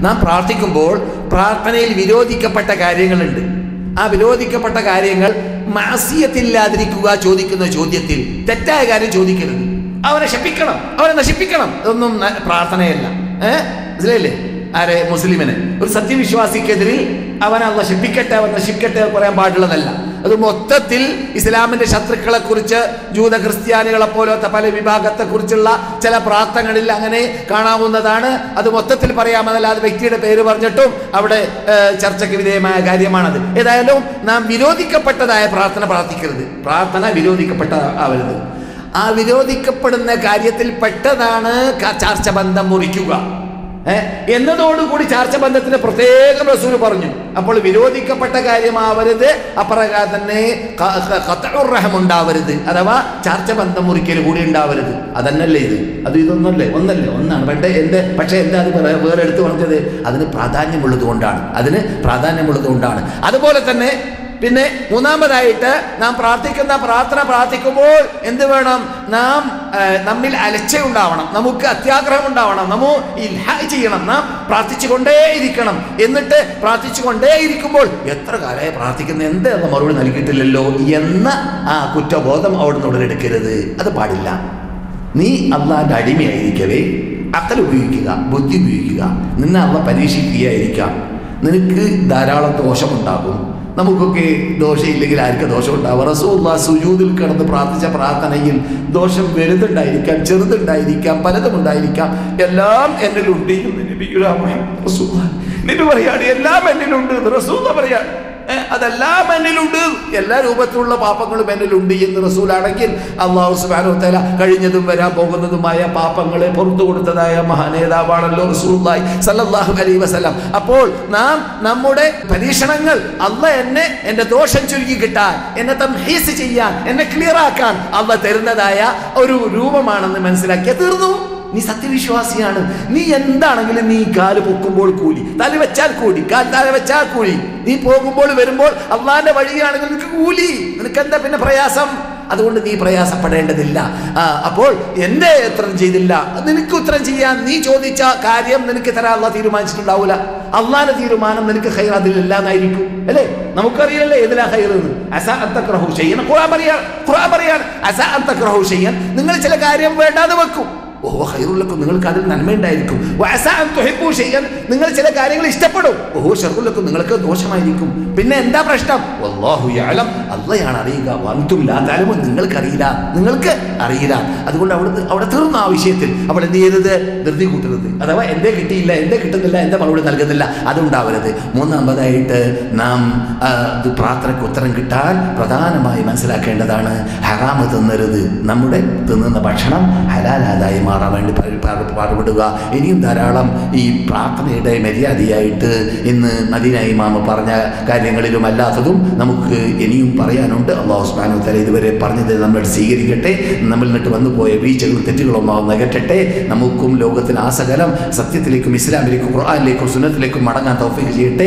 നാം പ്രാർത്ഥിക്കുമ്പോൾ പ്രാർത്ഥനയിൽ വിരോധിക്കപ്പെട്ട കാര്യങ്ങളുണ്ട്. ആ വിരോധിക്കപ്പെട്ട കാര്യങ്ങൾ മാസിയത്തില്ലാതിരിക്കുക ചോദിക്കുന്ന ചോദ്യത്തിൽ തെറ്റായ കാര്യം ചോദിക്കരുത്. അവനെ ശപിക്കണം അവനെ നശിപ്പിക്കണം. ഇതൊന്നും പ്രാർത്ഥനയല്ല. ഏഹ് മനസ്സിലായില്ലേ? ആരെ? മുസ്ലിമിനെ. ഒരു സത്യവിശ്വാസിക്കെതിരിൽ അവൻ അല്ല ശിപ്പിക്കട്ടെ അവൻ നശിക്കട്ടെ പറയാൻ പാടുള്ളതല്ല. അത് മൊത്തത്തിൽ ഇസ്ലാമിന്റെ ശത്രുക്കളെ കുറിച്ച് ജൂത ക്രിസ്ത്യാനികളെ പോലത്തെ പല വിഭാഗത്തെക്കുറിച്ചുള്ള ചില പ്രാർത്ഥനകളിൽ അങ്ങനെ കാണാവുന്നതാണ്. അത് മൊത്തത്തിൽ പറയാമെന്നല്ലാതെ വ്യക്തിയുടെ പേര് പറഞ്ഞിട്ടും അവിടെ ചർച്ചയ്ക്ക് വിധേയമായ കാര്യമാണത്. ഏതായാലും നാം വിരോധിക്കപ്പെട്ടതായ പ്രാർത്ഥന പ്രാർത്ഥിക്കരുത്. പ്രാർത്ഥന വിരോധിക്കപ്പെട്ട ആവരുത് ആ വിരോധിക്കപ്പെടുന്ന കാര്യത്തിൽ പെട്ടതാണ് ചർച്ച ബന്ധം മുറിക്കുക? എന്നതോടുകൂടി ചാർച്ച ബന്ധത്തിന് പ്രത്യേകം റസൂൽ പറഞ്ഞു. അപ്പോൾ വിരോധിക്കപ്പെട്ട കാര്യമാവരുത് അപ്രകാരം തന്നെ റഹം ഉണ്ടാവരുത് അഥവാ ചാർച്ച ബന്ധം മുറിക്കൽ കൂടി ഉണ്ടാവരുത്. അതന്നല്ലേ ഇത്? അത് ഇതൊന്നല്ലേ? ഒന്നല്ലേ? ഒന്നാണ്. പക്ഷേ എന്റെ പക്ഷേ എന്താ അത് വേറെ എടുത്തു പറഞ്ഞത്? അതിന് പ്രാധാന്യമുള്ളത് കൊണ്ടാണ്. അതിന് പ്രാധാന്യമുള്ളത് കൊണ്ടാണ്. അതുപോലെ തന്നെ പിന്നെ മൂന്നാമതായിട്ട് നാം പ്രാർത്ഥിക്കുന്ന പ്രാർത്ഥന പ്രാർത്ഥിക്കുമ്പോൾ എന്ത് വേണം? നാം നമ്മിൽ അലച്ച ഉണ്ടാവണം നമുക്ക് അത്യാഗ്രഹം ഉണ്ടാവണം നമ്മൾ ഇൽഹാ ചെയ്യണം. നാം പ്രാർത്ഥിച്ചുകൊണ്ടേയിരിക്കണം. എന്നിട്ട് പ്രാർത്ഥിച്ചുകൊണ്ടേയിരിക്കുമ്പോൾ എത്ര കാലമായി പ്രാർത്ഥിക്കുന്ന? എന്ത് മറുപടി നൽകിയിട്ടില്ലല്ലോ എന്ന ആ കുറ്റബോധം അവിടുന്ന് ഉടലെടുക്കരുത് അത് പാടില്ല. നീ അള്ളാന്റെ അടിമയായിരിക്കവേ. അക്കൽ ഉപയോഗിക്കുക ബുദ്ധി ഉപയോഗിക്കുക. നിന്നെ അള്ള പരീക്ഷിക്കുകയായിരിക്കാം. നിനക്ക് ധാരാളം ദോഷമുണ്ടാകും. നമുക്കൊക്കെ ദോഷമില്ലെങ്കിൽ ആർക്ക് ദോഷം ഉണ്ടാവും റസൂല്ല സുജൂദിൽ കിടന്ന് പ്രാർത്ഥിച്ച പ്രാർത്ഥനയിൽ ദോഷം വലുതുണ്ടായിരിക്കാം ചെറുതുണ്ടായിരിക്കാം പലതും ഉണ്ടായിരിക്കാം എല്ലാം എന്നിലുണ്ട് എന്ന് നബിയുടെ റസൂല്ല നബി പറയാണ് എല്ലാം എന്നിലുണ്ട് എന്ന് റസൂല്ല പറയാണ് അതെല്ലാം എന്നിലുണ്ട് എല്ലാ രൂപത്തിലുള്ള പാപങ്ങളും എന്നിലുണ്ട് എന്ന് റസൂലാണെങ്കിൽ അള്ളാഹു സുബാനു തല കഴിഞ്ഞതും വരാൻ പോകുന്നതുമായ പാപങ്ങളെ പുറത്തു കൊടുത്തതായ മഹാനേതാവാണല്ലോ റസൂലായി സല്ലല്ലാഹു അലൈ വസല്ലം. അപ്പോൾ നാം നമ്മുടെ പരീക്ഷണങ്ങൾ അല്ല എന്നെ എന്റെ ദോഷം ചുരുക്കി കിട്ടാൻ എന്നെ തംഹീസ് ചെയ്യാൻ എന്നെ ക്ലിയർ ആക്കാൻ അല്ല തരുന്നതായ ഒരു രൂപമാണെന്ന് മനസ്സിലാക്കിയ തീർന്നു. നീ സത്യവിശ്വാസിയാണ്. നീ എന്താണെങ്കിലും നീ കാൽ പൊക്കുമ്പോൾ കൂലി. തല വെച്ചാൽ കൂലി. കാൽ തല വെച്ചാൽ കൂലി. നീ പോകുമ്പോൾ വരുമ്പോൾ അള്ളാന്റെ വഴിയാണെങ്കിൽ നിനക്ക് കൂലി. നിനക്ക് എന്താ പിന്നെ പ്രയാസം? അതുകൊണ്ട് നീ പ്രയാസപ്പെടേണ്ടതില്ല. അപ്പോൾ എന്റെ ഉത്തരം ചെയ്തില്ല. നിനക്ക് ഉത്തരം ചെയ്യാൻ നീ ചോദിച്ച കാര്യം നിനക്ക് തരാൻ അള്ളാഹ് തീരുമാനിച്ചിട്ടുണ്ടാവൂല. അള്ളാന്റെ തീരുമാനം നിനക്ക് ഹൈർ അതിലില്ലാന്നായിരിക്കും അല്ലേ? നമുക്കറിയില്ലല്ലേ ഏതിലാ ഹൈർ എന്ന്? അസ അന്തക്രഹു ചെയ്യണം ഖുറാൻ പറയാ ഖുറാൻ പറയാൻ അസ ചെയ്യാൻ നിങ്ങൾ ചില കാര്യം വേണ്ടാതെ വെക്കും. ഓഹോ ഹൈറുള്ളക്കും നിങ്ങൾക്ക് അതിൽ നന്മയുണ്ടായിരിക്കും. ഷൈഅൻ നിങ്ങൾ ചില കാര്യങ്ങൾ ഇഷ്ടപ്പെടും. ഓഹോ ഷർറുല്ലക്കും നിങ്ങൾക്ക് ദോഷമായിരിക്കും. പിന്നെ എന്താ പ്രശ്നം? അള്ളാഹുയാലം അള്ളയാണ് അറിയുക. വന്തും ലാ തഅലമു നിങ്ങൾക്ക് അറിയില്ല. അതുകൊണ്ട് അവിടെ അവിടെ തീർന്ന ആ വിഷയത്തിൽ. അവിടെ എന്ത് ചെയ്തത്? ധൃതി കൂട്ടരുത് അഥവാ എന്തേ കിട്ടിയില്ല എന്തേ കിട്ടുന്നില്ല എന്റെ മറുപടി നൽകുന്നില്ല അതുണ്ടാവരുത്. മൂന്നാമതായിട്ട് നാം പ്രാർത്ഥനയ്ക്ക് ഉത്തരം കിട്ടാൻ പ്രധാനമായി മനസ്സിലാക്കേണ്ടതാണ് ഹറാമ് തിന്നരുത്. നമ്മുടെ തിന്നുന്ന ഭക്ഷണം ഹലാലാതായി മാറാൻ വേണ്ടി പാടുപെടുക. ഇനിയും ധാരാളം ഈ പ്രാർത്ഥനയുടെ മര്യാദയായിട്ട് ഇന്ന് മദീന ഇമാമ പറഞ്ഞ കാര്യങ്ങളിലും അല്ലാത്തതും നമുക്ക് ഇനിയും പറയാനുണ്ട്. അള്ളാഹു സുബ്ഹാനഹു തല ഇതുവരെ പറഞ്ഞത് നമ്മൾ സ്വീകരിക്കട്ടെ. നമ്മൾ നിന്നിട്ട് വന്നു പോയ വീഴ്ചകളും തെറ്റുകളും നകറ്റട്ടെ. നമുക്കും ലോകത്തിന് സകലം സത്യത്തിലേക്കും ഇസ്ലാമിലേക്കും ഖുർആാനിലേക്കും സുന്നത്തിലേക്കും മടങ്ങാൻ തൗഫീഖ് ചെയ്യട്ടെ.